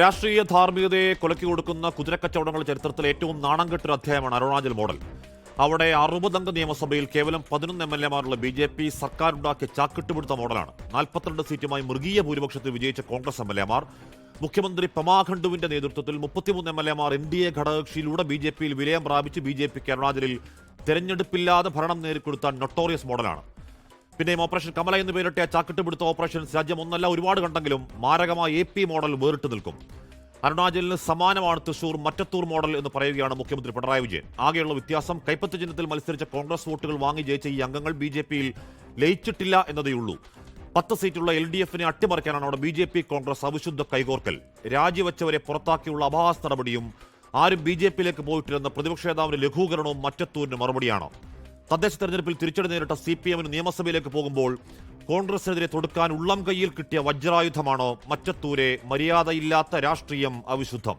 രാഷ്ട്രീയ ധാർമ്മികതയെ കൊലക്കി കൊടുക്കുന്ന കുതിരക്കച്ചവടങ്ങളുടെ ചരിത്രത്തിലെ ഏറ്റവും നാണം കെട്ടൊരു അധ്യായമാണ് അരുണാചൽ മോഡൽ. അവിടെ അറുപതംഗ നിയമസഭയിൽ കേവലം പതിനൊന്ന് എം എൽ എമാരുള്ള ബി ജെ പി സർക്കാർ ഉണ്ടാക്കിയ ചാക്കിട്ടുപിടുത്ത മോഡലാണ്. നാൽപ്പത്തിരണ്ട് സീറ്റുമായി മൃഗീയ ഭൂരിപക്ഷത്തിൽ വിജയിച്ച കോൺഗ്രസ് എം എൽ എമാർ മുഖ്യമന്ത്രി പമാഖണ്ഡുവിന്റെ നേതൃത്വത്തിൽ മുപ്പത്തിമൂന്ന് എം എൽ എമാർ എൻ ഡി എ ഘടകകക്ഷിയിലൂടെ ബി ജെ പിയിൽ വിലയം പ്രാപിച്ച് ബി ജെ പിക്ക് അരുണാചലിൽ തെരഞ്ഞെടുപ്പില്ലാതെ ഭരണം നേരിക്കൊടുത്ത നൊട്ടോറിയസ് മോഡലാണ്. പിന്നെയും ഓപ്പറേഷൻ കമല എന്ന് പേരിട്ട ചാക്കിട്ടുപിടുത്ത ഓപ്പറേഷൻ രാജ്യം ഒന്നല്ല ഒരുപാട് കണ്ടെങ്കിലും മാരകമായ എ പി മോഡൽ വേറിട്ട് നിൽക്കും. അരുണാചലിന് സമാനമാണ് തൃശൂർ മറ്റത്തൂർ മോഡൽ എന്ന് പറയുകയാണ് മുഖ്യമന്ത്രി പിണറായി വിജയൻ. ആകെയുള്ള വ്യത്യാസം കൈപ്പത്ത് ചിഹ്നത്തിൽ മത്സരിച്ച കോൺഗ്രസ് വോട്ടുകൾ വാങ്ങി ജയിച്ച ഈ അംഗങ്ങൾ ബി ജെ പിയിൽ ലയിച്ചിട്ടില്ല എന്നതേയുള്ളൂ പത്ത് സീറ്റുള്ള എൽ ഡി എഫിനെ അട്ടിമറിക്കാനാണ് അവിടെ ബി ജെ പി കോൺഗ്രസ് അവിശുദ്ധ കൈകോർക്കൽ. രാജിവെച്ചവരെ പുറത്താക്കിയുള്ള അപഹാസ നടപടിയും ആരും ബി ജെ പിയിലേക്ക് പോയിട്ടില്ലെന്ന പ്രതിപക്ഷ നേതാവിന്റെ ലഘൂകരണവും മറ്റത്തൂരിന് മറുപടിയാണ്. തദ്ദേശ തെരഞ്ഞെടുപ്പിൽ തിരിച്ചടി നേരിട്ട സി പി എമ്മിന് നിയമസഭയിലേക്ക് പോകുമ്പോൾ കോൺഗ്രസിനെതിരെ തൊടുക്കാൻ ഉള്ളം കയ്യിൽ കിട്ടിയ വജ്രായുധമാണോ മറ്റത്തൂരെ മര്യാദയില്ലാത്ത രാഷ്ട്രീയം അവിശുദ്ധം?